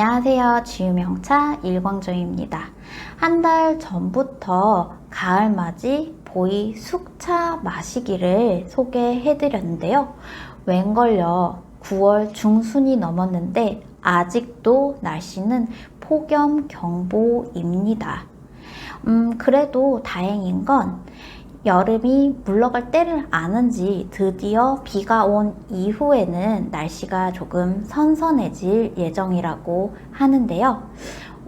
안녕하세요. 지유명차 일광조입니다. 한 달 전부터 가을맞이 보이 숙차 마시기를 소개해드렸는데요. 웬걸요. 9월 중순이 넘었는데 아직도 날씨는 폭염 경보입니다. 음, 그래도 다행인 건 여름이 물러갈 때를 아는지 드디어 비가 온 이후에는 날씨가 조금 선선해질 예정이라고 하는데요.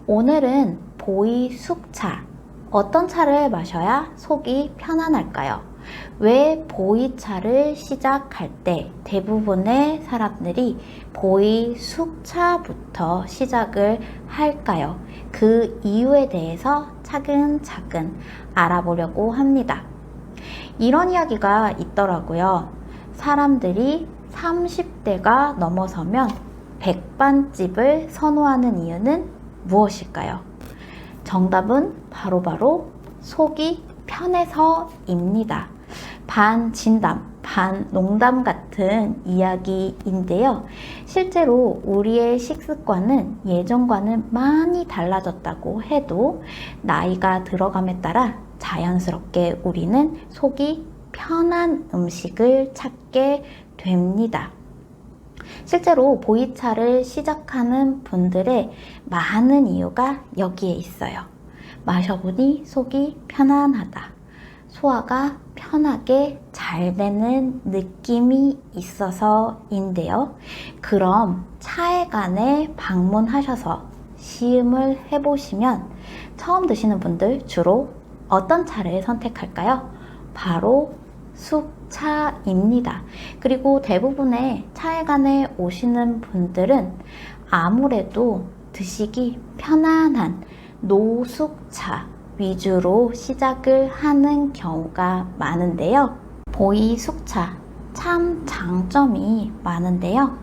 오늘은 보이 숙차. 어떤 차를 마셔야 속이 편안할까요? 왜 보이차를 시작할 때 대부분의 사람들이 보이 숙차부터 시작을 할까요? 그 이유에 대해서 차근차근 알아보려고 합니다. 이런 이야기가 있더라고요. 사람들이 30대가 넘어서면 백반집을 선호하는 이유는 무엇일까요? 정답은 바로바로 속이 편해서입니다. 반 진담, 반 농담 같은 이야기인데요. 실제로 우리의 식습관은 예전과는 많이 달라졌다고 해도 나이가 들어감에 따라 자연스럽게 우리는 속이 편한 음식을 찾게 됩니다. 실제로 보이차를 시작하는 분들의 많은 이유가 여기에 있어요. 마셔보니 속이 편안하다. 소화가 편하게 잘 되는 느낌이 있어서인데요. 그럼 차에관에 방문하셔서 시음을 해보시면 처음 드시는 분들 주로 어떤 차를 선택할까요? 바로 숙차입니다. 그리고 대부분의 차에관에 오시는 분들은 아무래도 드시기 편안한 노숙차 위주로 시작을 하는 경우가 많은데요. 보이 숙차 참 장점이 많은데요.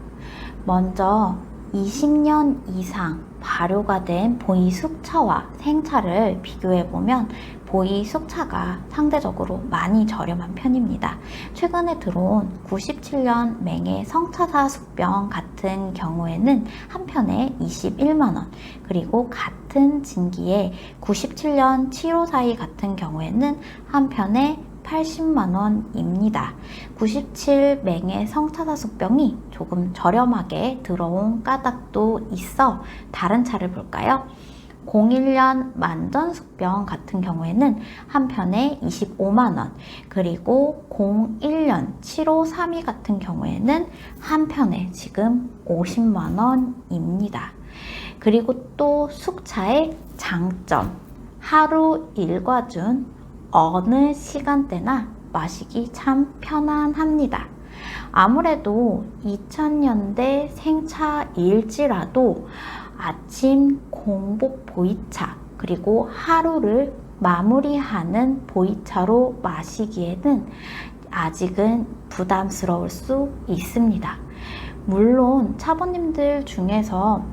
먼저 20년 이상 발효가 된 보이 숙차와 생차를 비교해 보면 보이 숙차가 상대적으로 많이 저렴한 편입니다. 최근에 들어온 97년 맹의 성차사 숙병 같은 경우에는 한 편에 21만원, 그리고 같은 진기의 97년 7호사이 같은 경우에는 한 편에 80만원입니다. 97맹의 성차사 숙병이 조금 저렴하게 들어온 까닭도 있어 다른 차를 볼까요? 01년 만전숙병 같은 경우에는 한 편에 25만원, 그리고 01년 7532 같은 경우에는 한 편에 지금 50만원입니다. 그리고 또 숙차의 장점, 하루 일과 중 어느 시간대나 마시기 참 편안합니다. 아무래도 2000년대 생차일지라도 아침 공복 보이차 그리고 하루를 마무리하는 보이차로 마시기에는 아직은 부담스러울 수 있습니다. 물론 차보님들 중에서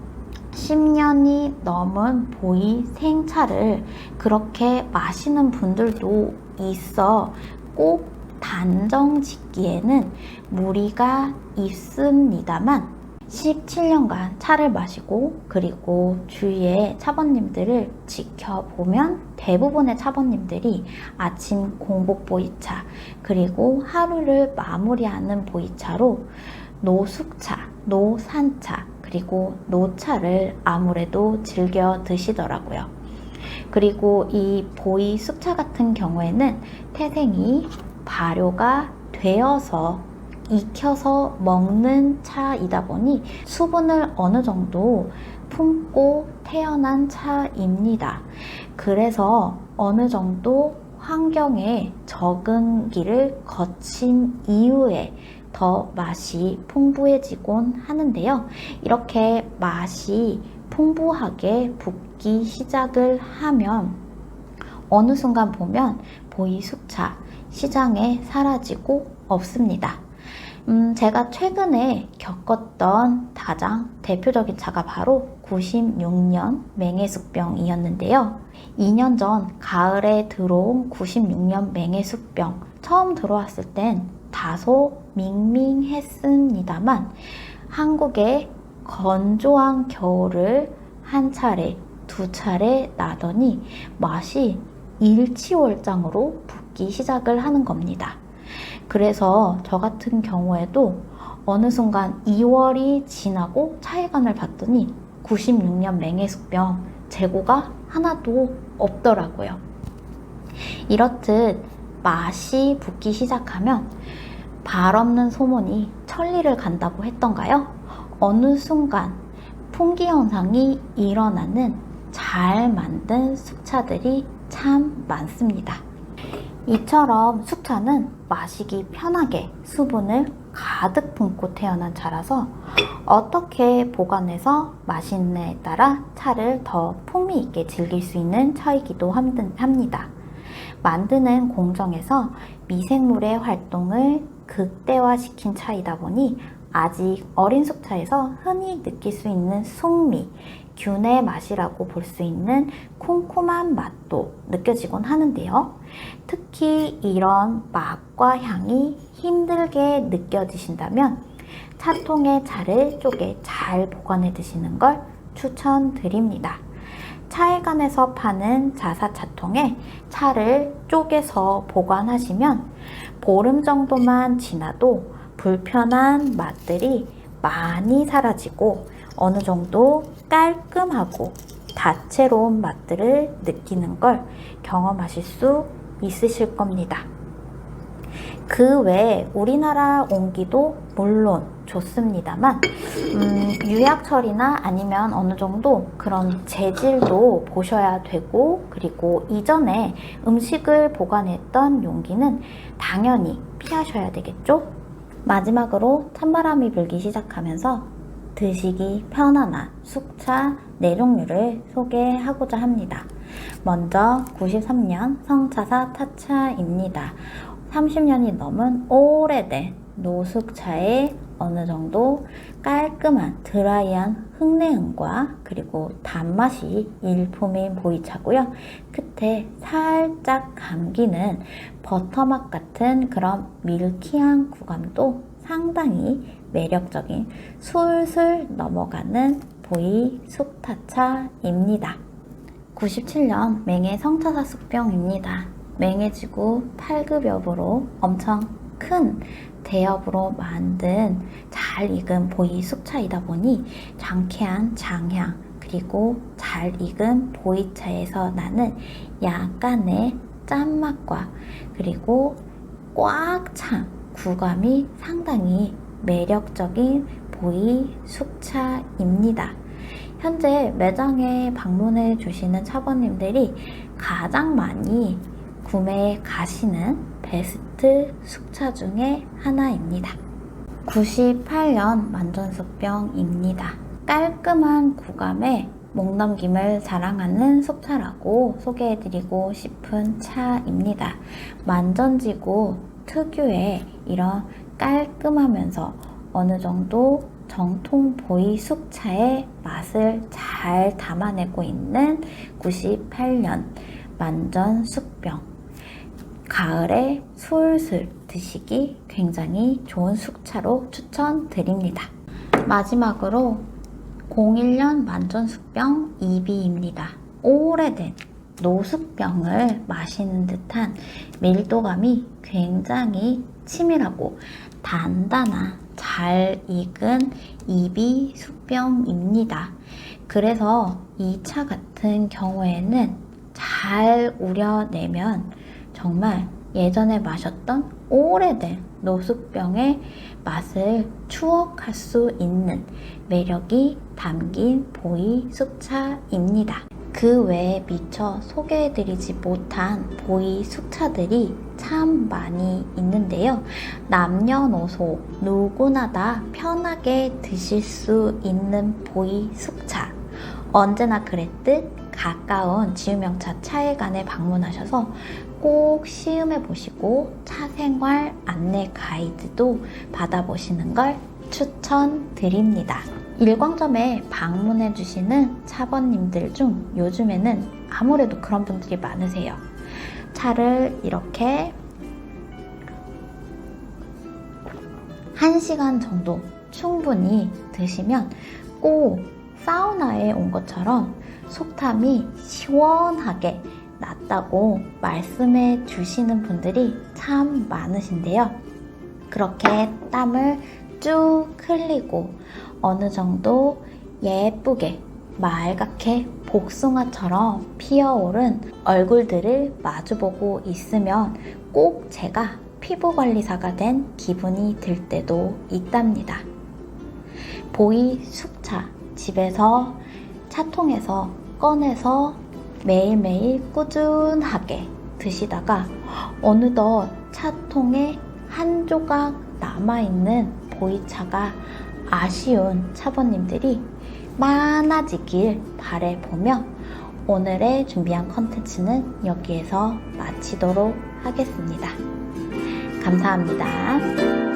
10년이 넘은 보이 생차를 그렇게 마시는 분들도 있어. 꼭 단정 짓기에는 무리가 있습니다만 17년간 차를 마시고 그리고 주위의 차번님들을 지켜보면 대부분의 차번님들이 아침 공복 보이차 그리고 하루를 마무리하는 보이차로 노숙차, 노산차 그리고 노차를 아무래도 즐겨 드시더라고요. 그리고 이 보이 숙차 같은 경우에는 태생이 발효가 되어서 익혀서 먹는 차이다 보니 수분을 어느 정도 품고 태어난 차입니다. 그래서 어느 정도 환경에 적응기를 거친 이후에 더 맛이 풍부해지곤 하는데요. 이렇게 맛이 풍부하게 붓기 시작을 하면 어느 순간 보면 보이 숙차 시장에 사라지고 없습니다. 음, 제가 최근에 겪었던 가장 대표적인 차가 바로 96년 맹해숙병이었는데요. 2년 전 가을에 들어온 96년 맹해숙병 처음 들어왔을 땐 다소 밍밍했습니다만 한국에 건조한 겨울을 한 차례, 두 차례 나더니 맛이 일치월장으로 붓기 시작을 하는 겁니다. 그래서 저 같은 경우에도 어느 순간 2월이 지나고 차이간을 봤더니 96년 맹해숙병 재고가 하나도 없더라고요. 이렇듯 맛이 붓기 시작하면 발 없는 소문이 천리를 간다고 했던가요? 어느 순간 풍기 현상이 일어나는 잘 만든 숙차들이 참 많습니다. 이처럼 숙차는 마시기 편하게 수분을 가득 품고 태어난 차라서 어떻게 보관해서 마시느냐에 따라 차를 더 풍미 있게 즐길 수 있는 차이기도 함- 합니다. 만드는 공정에서 미생물의 활동을 극대화시킨 차이다 보니 아직 어린 숙차에서 흔히 느낄 수 있는 속미, 균의 맛이라고 볼 수 있는 쿰쿰한 맛도 느껴지곤 하는데요. 특히 이런 맛과 향이 힘들게 느껴지신다면 차통에 차를 쪼개 잘 보관해 드시는 걸 추천드립니다. 차에관에서 파는 자사차통에 차를 쪼개서 보관하시면 보름 정도만 지나도 불편한 맛들이 많이 사라지고 어느 정도 깔끔하고 다채로운 맛들을 느끼는 걸 경험하실 수 있으실 겁니다. 그 외에 우리나라 온기도 물론 좋습니다만 음, 유약철이나 아니면 어느 정도 그런 재질도 보셔야 되고 그리고 이전에 음식을 보관했던 용기는 당연히 피하셔야 되겠죠? 마지막으로 찬바람이 불기 시작하면서 드시기 편안한 숙차 네 종류를 소개하고자 합니다. 먼저 93년 성차사 타차입니다. 30년이 넘은 오래된 노숙차에 어느 정도 깔끔한 드라이한 흙내음과 그리고 단맛이 일품인 보이차고요. 끝에 살짝 감기는 버터맛 같은 그런 밀키한 구감도 상당히 매력적인 술술 넘어가는 보이 숙타차입니다. 97년 맹해 성차사 숙병입니다. 맹해지구 8급엽으로 엄청 큰 대엽으로 만든 잘 익은 보이 숙차이다 보니 장쾌한 장향 그리고 잘 익은 보이차에서 나는 약간의 짠맛과 그리고 꽉 찬 구감이 상당히 매력적인 보이 숙차입니다. 현재 매장에 방문해 주시는 차번님들이 가장 많이 구매해 가시는 베스트 숙차 중에 하나입니다. 98년 만전숙병입니다. 깔끔한 구감에 목 넘김을 자랑하는 숙차라고 소개해드리고 싶은 차입니다. 만전지구 특유의 이런 깔끔하면서 어느 정도 정통 보이 숙차의 맛을 잘 담아내고 있는 98년 만전 숙병. 가을에 술술 드시기 굉장히 좋은 숙차로 추천드립니다. 마지막으로 01년 만전숙병 2비입니다. 오래된 노숙병을 마시는 듯한 밀도감이 굉장히 치밀하고 단단한 잘 익은 이비 숙병입니다. 그래서 이 차 같은 경우에는 잘 우려내면 정말 예전에 마셨던 오래된 노숙병의 맛을 추억할 수 있는 매력이 담긴 보이 숙차입니다. 그 외에 미처 소개해드리지 못한 보이 숙차들이 참 많이 있는데요. 남녀노소 누구나 다 편하게 드실 수 있는 보이 숙차. 언제나 그랬듯 가까운 지우명차 차회관에 방문하셔서 꼭 시음해 보시고 차 생활 안내 가이드도 받아보시는 걸 추천드립니다. 일광점에 방문해 주시는 차번님들 중 요즘에는 아무래도 그런 분들이 많으세요. 차를 이렇게 1시간 정도 충분히 드시면 꼭 사우나에 온 것처럼 속탐이 시원하게 났다고 말씀해 주시는 분들이 참 많으신데요. 그렇게 땀을 쭉 흘리고 어느 정도 예쁘게 말갛게 복숭아처럼 피어오른 얼굴들을 마주보고 있으면 꼭 제가 피부관리사가 된 기분이 들 때도 있답니다. 보이 숙차 집에서 차통에서 꺼내서 매일매일 꾸준하게 드시다가 어느덧 차통에 한 조각 남아있는 보이차가 아쉬운 차번님들이 많아지길 바래보며 오늘의 준비한 컨텐츠는 여기에서 마치도록 하겠습니다. 감사합니다.